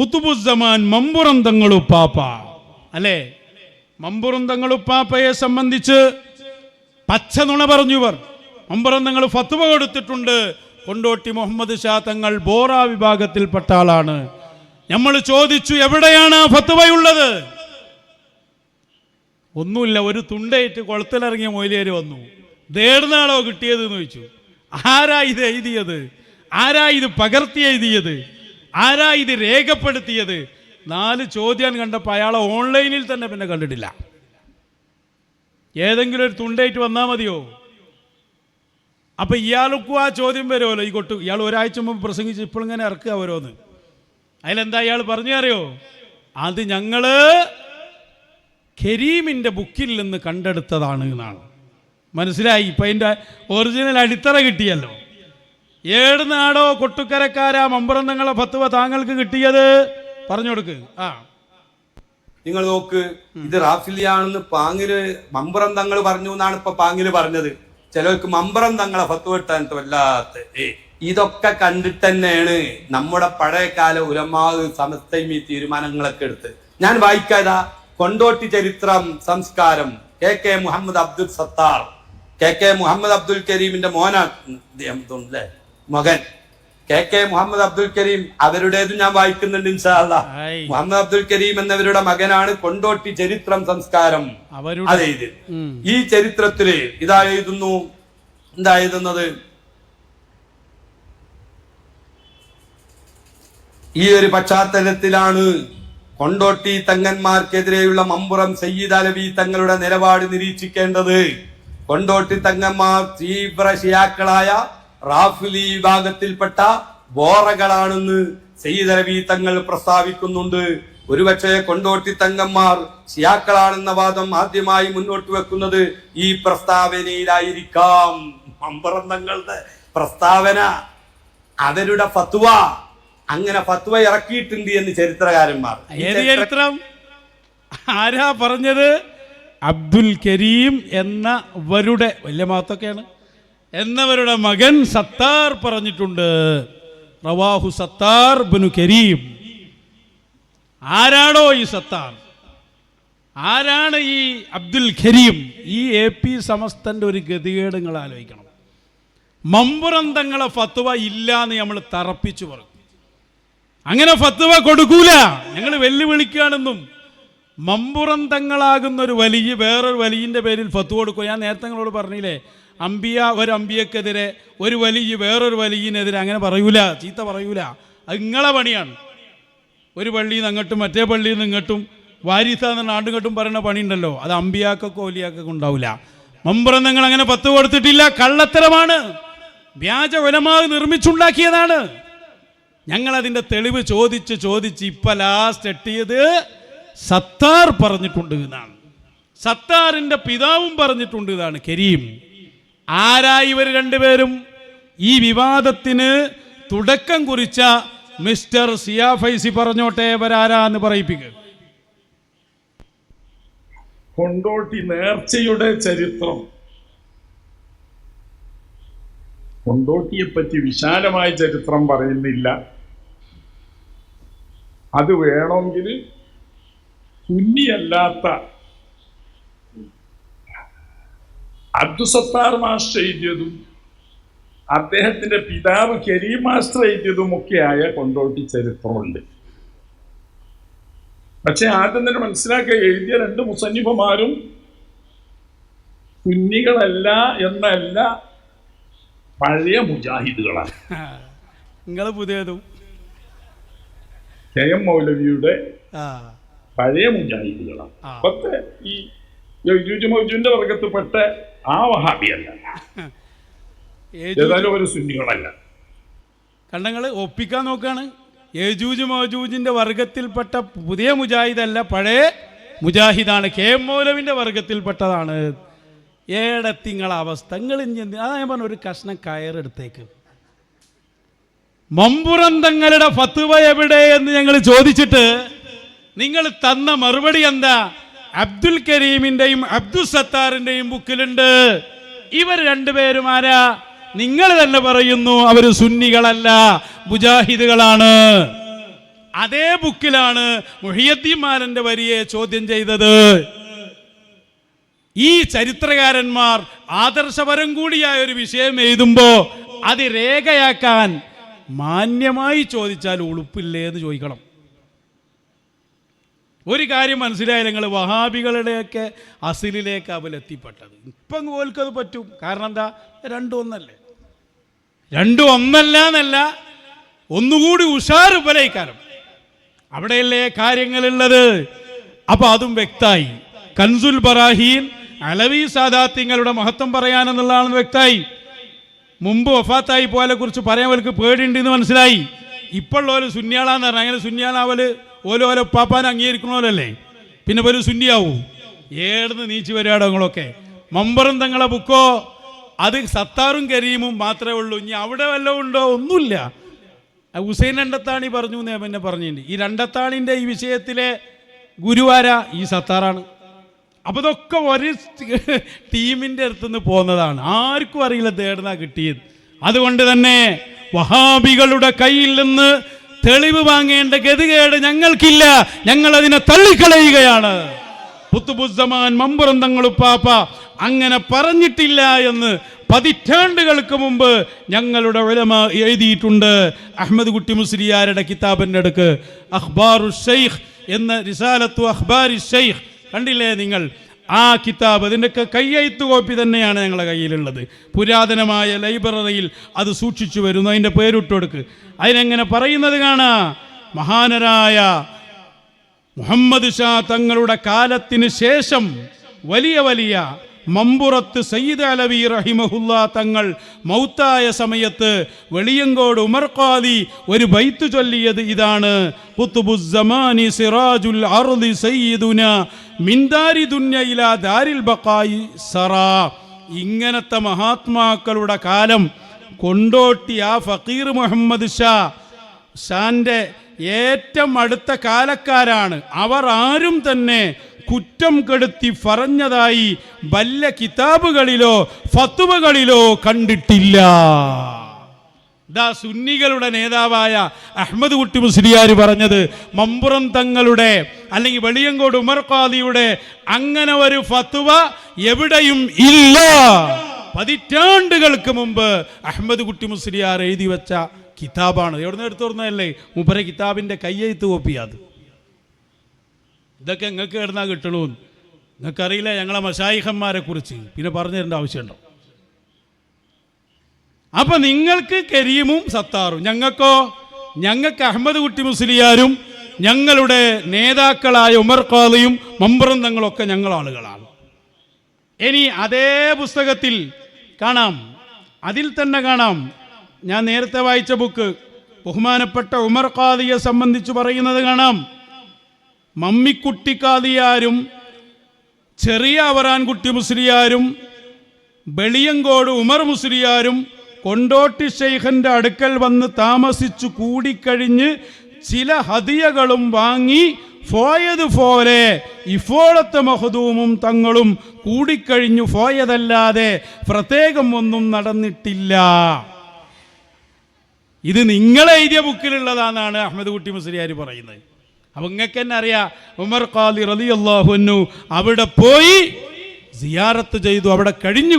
കുത്തുബുസമാൻ മമ്പുറം തങ്ങളുപ്പാപ്പ അല്ലേ? മമ്പുറം തങ്ങളുപ്പാപ്പയെ സംബന്ധിച്ച് പച്ച നുണ പറഞ്ഞുവർ. മമ്പുറം തങ്ങൾ ഫത്വ കൊടുത്തിട്ടുണ്ട്. കൊണ്ടോട്ടി മുഹമ്മദ് ഷാ തങ്ങൾ ബോറ വിഭാഗത്തിൽപ്പെട്ട ആളാണ്. നമ്മൾ ചോദിച്ചു എവിടെയാണ് ആ ഫത്തുവയുള്ളത് ഒന്നുമില്ല ഒരു തുണ്ടയിട്ട് കുളത്തിലിറങ്ങിയ മൊയിലേര് വന്നു. ദേടുന്നാളോ കിട്ടിയത് എന്ന് ചോദിച്ചു. ആരാ ഇത് എഴുതിയത്? ആരാ ഇത് പകർത്തി എഴുതിയത്? ആരാ ഇത് രേഖപ്പെടുത്തിയത്? നാല് ചോദ്യം കണ്ടപ്പോൾ അയാളെ ഓൺലൈനിൽ തന്നെ പിന്നെ കണ്ടിട്ടില്ല. ഏതെങ്കിലും ഒരു തുണ്ടായിട്ട് വന്നാൽ മതിയോ? അപ്പൊ ഇയാൾക്കും ആ ചോദ്യം വരുമല്ലോ ഈ കൊട്ടു ഇയാൾ ഒരാഴ്ച മുമ്പ് പ്രസംഗിച്ച് ഇപ്പോഴിങ്ങനെ ഇറക്കുക ഓരോന്ന്. അതിലെന്താ ഇയാൾ പറഞ്ഞു അറിയോ? അത് ഞങ്ങൾ കരീമിന്റെ ബുക്കിൽ നിന്ന് കണ്ടെടുത്തതാണ് എന്നാണ്. മനസ്സിലായി? ഇപ്പം അതിന്റെ ഒറിജിനൽ അടിത്തറ കിട്ടിയല്ലോ. ഏട് നാടോ കൊട്ടുക്കരക്കാരാ മമ്പറന്നങ്ങളെ ഫത്തുവ താങ്കൾക്ക് കിട്ടിയത്? പറഞ്ഞു കൊടുക്ക്. ആ. നിങ്ങൾ നോക്ക് ഇത് റാഫിലിയാണെന്ന് പാങ്ങിൽ മമ്പുറം തങ്ങൾ പറഞ്ഞു എന്നാണ് ഇപ്പൊ പാങ്ങിൽ പറഞ്ഞത്. ചിലർക്ക് മമ്പുറം തങ്ങളെ ഫത്ത് വെട്ടാൻ വല്ലാത്ത ഇതൊക്കെ കണ്ടിട്ട് തന്നെയാണ് നമ്മുടെ പഴയകാല ഉലമാവ് സമസ്തയും ഈ തീരുമാനങ്ങളൊക്കെ എടുത്ത്. ഞാൻ വായിക്കാതാ. കൊണ്ടോട്ടി ചരിത്രം സംസ്കാരം. K K Muhammad Abdul Sathar. K K Muhammad Abdul കരീമിന്റെ മോനാ അദ്ദേഹം മകൻ. കെ കെ മുഹമ്മദ് അബ്ദുൽ കരീം അവരുടേതും ഞാൻ വായിക്കുന്നുണ്ട് ഇൻഷാല്ല. മുഹമ്മദ് അബ്ദുൽ കരീം എന്നവരുടെ മകനാണ് കൊണ്ടോട്ടി ചരിത്രം സംസ്കാരം. അതെ ഈ ചരിത്രത്തിൽ ഇതാ എഴുതുന്നു. എന്താ എഴുതുന്നത്? ഈ ഒരു പശ്ചാത്തലത്തിലാണ് കൊണ്ടോട്ടി തങ്ങന്മാർക്കെതിരെയുള്ള മമ്പുറം സയ്യിദ് അലവി തങ്ങളുടെ നിലപാട് നിരീക്ഷിക്കേണ്ടത്. കൊണ്ടോട്ടി തങ്ങന്മാർ തീവ്ര ഷിയാക്കളായ റാഫിലി വിഭാഗത്തിൽപ്പെട്ട ബോറകളാണെന്ന് അലവി തങ്ങൾ പ്രസ്താവിക്കുന്നുണ്ട്. ഒരുപക്ഷെ കൊണ്ടോട്ടി തങ്ങന്മാർ ഷിയാക്കളാണെന്ന വാദം ആദ്യമായി മുന്നോട്ട് വെക്കുന്നത് ഈ പ്രസ്താവനയിലായിരിക്കാം. മമ്പുറം തങ്ങളുടെ പ്രസ്താവന അവരുടെ ഫത്വ അങ്ങനെ ഫത്വ ഇറക്കിയിട്ടുണ്ട് എന്ന് ചരിത്രകാരന്മാർ. ചരിത്രം? ആരാ പറഞ്ഞത്? അബ്ദുൽ കരീം എന്നവരുടെ വലിയ മഹത്വക്കെയാണ് എന്നവരുടെ മകൻ സത്താർ പറഞ്ഞിട്ടുണ്ട്. റവാഹു സത്താർ ബനു കരീം. ആരാണോ ഈ സത്താർ? ആരാണ് ഈ അബ്ദുൽ ഖരീം ഈ എ പി സമസ്തന്റെ ഒരു ഗതികേട് നിങ്ങൾ ആലോചിക്കണം. മമ്പുറന്തങ്ങളെ ഫത്വ ഇല്ല എന്ന് നമ്മൾ തറപ്പിച്ചു പറഞ്ഞു. അങ്ങനെ ഫത്വ കൊടുക്കൂല. ഞങ്ങൾ വെല്ലുവിളിക്കുകയാണെന്നും മമ്പുറന്തങ്ങളാകുന്ന ഒരു വലിയ വേറൊരു വലിയന്റെ പേരിൽ ഫത്വ കൊടുക്കും ഞാൻ നേരത്തെ നിങ്ങളോട് പറഞ്ഞില്ലേ? അമ്പിയ ഒരു അമ്പിയക്കെതിരെ ഒരു വലിയ വേറൊരു വലിയനെതിരെ അങ്ങനെ പറയൂല ചീത്ത പറയൂല. അത് നിങ്ങളെ പണിയാണ്. ഒരു പള്ളിയിൽ നിന്ന് അങ്ങോട്ടും മറ്റേ പള്ളിയിൽ നിന്ന് ഇങ്ങോട്ടും വാരിസ എന്ന ആണ്ടുകെട്ടും പറയുന്ന പണിയുണ്ടല്ലോ. അത് അമ്പിയാക്കൊക്കെ ഓലിയാക്കൊക്കെ ഉണ്ടാവില്ല മമ്പുറം നിങ്ങൾ അങ്ങനെ പത്ത് കൊടുത്തിട്ടില്ല കള്ളത്തരമാണ്. വ്യാജ ഒലമാവ് നിർമ്മിച്ചുണ്ടാക്കിയതാണ്. ഞങ്ങൾ അതിന്റെ തെളിവ് ചോദിച്ച് ചോദിച്ച് ഇപ്പം ലാസ്റ്റ് എട്ടിയത് സത്താർ പറഞ്ഞിട്ടുണ്ട് എന്നാണ്. സത്താറിന്റെ പിതാവും പറഞ്ഞിട്ടുണ്ട് ഇതാണ് കരീം. ആരാ ഇവർ രണ്ടുപേരും? ഈ വിവാദത്തിന് തുടക്കം കുറിച്ച മിസ്റ്റർ സിയാ ഫൈസി പറഞ്ഞോട്ടെ ഇവരാരാന്ന് പറയിപ്പിക്കുക കൊണ്ടോട്ടി നേർച്ചയുടെ ചരിത്രം. കൊണ്ടോട്ടിയെ പറ്റി വിശാലമായ ചരിത്രം പറയുന്നില്ല. അത് വേണമെങ്കിൽ സുന്നിയല്ലാത്ത അബ്ദുസത്താർ മാസ്റ്റർ എഴുതിയതും അദ്ദേഹത്തിന്റെ പിതാവ് കരീം മാസ്റ്റർ എഴുതിയതും ഒക്കെയായ കൊണ്ടോട്ടി ചരിത്രമുണ്ട്. പക്ഷെ ആദ്യം തന്നെ മനസ്സിലാക്കുക എഴുതിയ രണ്ട് മുസന്നിഫമാരും സുന്നികളല്ല എന്നല്ല പഴയ മുജാഹിദുകളാണ്. നിങ്ങൾ പുതിയതും. കെ എം മൗലവിയുടെ പഴയ മുജാഹിദുകളാണ്. പത്ത് ഈ യുജു മൗജുവിന്റെ വർഗത്തിൽപ്പെട്ട ആ വഹാബിയല്ല ഏതായാലും ഒരു സുന്നികളല്ല. കണ്ടങ്ങൾ ഒപ്പിക്കാൻ നോക്കാണ്. ഏജൂജ് മോജൂജിന്റെ വർഗത്തിൽപ്പെട്ട പുതിയ മുജാഹിദല്ല പഴയ മുജാഹിദാണ്. K M മൗലവിന്റെ വർഗത്തിൽപ്പെട്ടതാണ്. ഏടത്തിങ്ങളെ അവസ്ഥ നിങ്ങൾ അതാ ഞാൻ പറഞ്ഞ ഒരു കഷ്ണം കയറെടുത്തേക്ക്. മമ്പുറം തങ്ങളുടെ ഫത്തുവ എവിടെ എന്ന് ഞങ്ങൾ ചോദിച്ചിട്ട് നിങ്ങൾ തന്ന മറുപടി എന്താ? അബ്ദുൽ കരീമിന്റെയും അബ്ദുൽ സത്താറിന്റെയും ബുക്കിലുണ്ട്. ഇവർ രണ്ടുപേരും ആരാ? നിങ്ങൾ തന്നെ പറയുന്നു അവർ സുന്നികളല്ല മുജാഹിദുകളാണ്. അതേ ബുക്കിലാണ് മുഹിയദ്ദീൻ മാലന്റെ വരിയെ ചോദ്യം ചെയ്തത്. ഈ ചരിത്രകാരന്മാർ ആദർശപരം കൂടിയായ ഒരു വിഷയം എഴുതുമ്പോൾ അത് രേഖയാക്കാൻ മാന്യമായി ചോദിച്ചാൽ ഉളുപ്പില്ലേ എന്ന് ചോദിക്കണം. ഒരു കാര്യം മനസ്സിലായി നിങ്ങൾ വഹാബികളുടെയൊക്കെ അസിലിലേക്ക് അവലെത്തിപ്പെട്ടത് ഇപ്പം ഓൽക്കത് പറ്റും. കാരണം എന്താ? രണ്ടും ഒന്നല്ലേ? രണ്ടും ഒന്നല്ല എന്നല്ല ഒന്നുകൂടി ഉഷാർ ഉപലയിക്കാരം അവിടെയല്ലേ കാര്യങ്ങളുള്ളത്? അപ്പൊ അതും വ്യക്തമായി. കൻസുൽ ബറാഹീൻ അലവി സാദാത്യങ്ങളുടെ മഹത്വം പറയാനെന്നുള്ളതാണെന്ന് വ്യക്തമായി. മുമ്പ് വഫാത്തായി പോയാലെ കുറിച്ച് പറയാൻ അവർക്ക് പേടിയുണ്ടെന്ന് മനസ്സിലായി. ഇപ്പോഴുള്ള സുന്യാളാന്ന് പറഞ്ഞാൽ അങ്ങനെ സുന്യാളാവൽ ഓരോ ഓരോ പാപ്പാൻ അംഗീകരിക്കണമല്ലേ പിന്നെ ഒരു സുന്നിയാവൂ. ഏടുന്ന് നീച്ചു വരികടങ്ങളൊക്കെ മമ്പറും തങ്ങളെ ബുക്കോ? അത് സത്താറും കരീമും മാത്രമേ ഉള്ളൂ. ഇനി അവിടെ വല്ലതും ഉണ്ടോ? ഒന്നുമില്ല. ഹുസൈൻ രണ്ടത്താണി പറഞ്ഞു എന്ന് പിന്നെ പറഞ്ഞിട്ടുണ്ട്. ഈ രണ്ടത്താണിന്റെ ഈ വിഷയത്തിലെ ഗുരുവാര ഈ സത്താറാണ്. അപ്പോൾ ഇതൊക്കെ ഒരു ടീമിന്റെ അടുത്തുനിന്ന് പോകുന്നതാണ് ആർക്കും അറിയില്ല തേടുന്ന കിട്ടിയത്. അതുകൊണ്ട് തന്നെ വഹാബികളുടെ കയ്യിൽ നിന്ന് തെളിവ് വാങ്ങേണ്ട ഗതികേട് ഞങ്ങൾക്കില്ല. ഞങ്ങൾ അതിനെ തള്ളിക്കളയുകയാണ്. പുത്തുപുസ്തമാൻ മമ്പുറം തങ്ങളുപ്പാപ്പ അങ്ങനെ പറഞ്ഞിട്ടില്ല എന്ന് പതിറ്റാണ്ടുകൾക്ക് മുമ്പ് ഞങ്ങളുടെ ഉലമ എഴുതിയിട്ടുണ്ട്. അഹമ്മദ് കുട്ടി മുസ്ലിയാരുടെ കിതാബിന്റെ അടുക്ക്. അഖ്ബാറു ഷെയ്ഖ് എന്ന റിസാലത്തു അഖ്ബാരി ഷെയ്ഖ്. കണ്ടില്ലേ നിങ്ങൾ? ആ കിതാബ് അതിന്റെയൊക്കെ കയ്യെഴുത്ത് കോപ്പി തന്നെയാണ് ഞങ്ങളുടെ കയ്യിലുള്ളത്. പുരാതനമായ ലൈബ്രറിയിൽ അത് സൂക്ഷിച്ചു വരുന്നു. അതിന്റെ പേരിട്ട് കൊടുക്ക്. അതിനെങ്ങനെ പറയുന്നത് കാണാ? മഹാനരായ മുഹമ്മദ് ഷാ തങ്ങളുടെ കാലത്തിന് ശേഷം വലിയ വലിയ മമ്പുറത്ത് സയ്യിദ് അലവി റഹിമഹുല്ല തങ്ങൾ മൗത്തായ സമയത്ത് വെളിയങ്കോട് ഉമർ ഖാദി ഒരു ബൈത്ത് ചൊല്ലിയത് ഇതാണ്. ഖുത്ബുസ്സമാനി സിറാജുൽ അർദി സയ്യിദുന മിൻദാരി ദാരിൽ ബഖായി സറാ. ഇങ്ങനത്തെ മഹാത്മാക്കളുടെ കാലം കൊണ്ടോട്ടി ആ ഫക്കീർ മുഹമ്മദ് ഷാ. ഷാന്റെ ഏറ്റവും അടുത്ത കാലക്കാരാണ്. അവർ ആരും തന്നെ കുറ്റം കെടുത്തി പറഞ്ഞതായി വല്ല കിതാബുകളിലോ ഫത്തുവകളിലോ കണ്ടിട്ടില്ല. ദാ സുന്നികളുടെ നേതാവായ അഹമ്മദ് കുട്ടി മുസ്ലിയാർ പറഞ്ഞത് മമ്പുറം തങ്ങളുടെ അല്ലെങ്കിൽ വെളിയങ്കോട് ഉമർ ഖാദിയുടെ അങ്ങനെ ഒരു ഫത്തുവ എവിടെയും ഇല്ല. പതിറ്റാണ്ടുകൾക്ക് മുമ്പ് അഹമ്മദ് കുട്ടി മുസ്ലിയാർ എഴുതി വെച്ച കിതാബാണ്. എവിടെ നിന്ന് എടുത്തു തുറന്നതല്ലേ മുപ്പര കിതാബിന്റെ കയ്യെഴുത്ത് കോപ്പിയത് ഇതൊക്കെ നിങ്ങൾക്ക് കിടന്നാൽ കിട്ടണമെന്ന് നിങ്ങൾക്കറിയില്ല ഞങ്ങളെ മഷായിഹന്മാരെ കുറിച്ച്. പിന്നെ പറഞ്ഞു തരേണ്ട ആവശ്യമുണ്ടോ? അപ്പൊ നിങ്ങൾക്ക് കരീമും സത്താറും. ഞങ്ങൾക്കോ? ഞങ്ങൾക്ക് അഹമ്മദ് കുട്ടി മുസ്ലിയാരും ഞങ്ങളുടെ നേതാക്കളായ ഉമർ ഖാദിയും മമ്പറും തങ്ങളൊക്കെ ഞങ്ങൾ ആളുകളാണ്. ഇനി അതേ പുസ്തകത്തിൽ കാണാം. അതിൽ തന്നെ കാണാം. ഞാൻ നേരത്തെ വായിച്ച ബുക്ക് ബഹുമാനപ്പെട്ട ഉമർ ഖാദിയെ സംബന്ധിച്ച് പറയുന്നത് കാണാം. മമ്മിക്കുട്ടിക്കാദിയാരും ചെറിയ അവറാൻകുട്ടി മുസ്ലിയാരും വെളിയങ്കോട് ഉമർ മുസ്ലിയാരും കൊണ്ടോട്ടി ഷെയ്ഖന്റെ അടുക്കൽ വന്ന് താമസിച്ചു കൂടിക്കഴിഞ്ഞ് ചില ഹതിയകളും വാങ്ങി പോയതുപോലെ ഇപ്പോഴത്തെ മഹദൂമും തങ്ങളും കൂടിക്കഴിഞ്ഞു പോയതല്ലാതെ പ്രത്യേകം ഒന്നും നടന്നിട്ടില്ല. ഇത് നിങ്ങളെഴുതിയ ബുക്കിലുള്ളതാണെന്നാണ് അഹമ്മദ് കുട്ടി മുസ്ലിയാർ പറയുന്നത്. അപ്പൊ നിങ്ങൾക്ക് തന്നെ അറിയാം ഉമർ ഖാലി റലി അള്ളാഹുന്നു അവിടെ പോയി സിയാറത്ത് ചെയ്തു അവിടെ കഴിഞ്ഞു.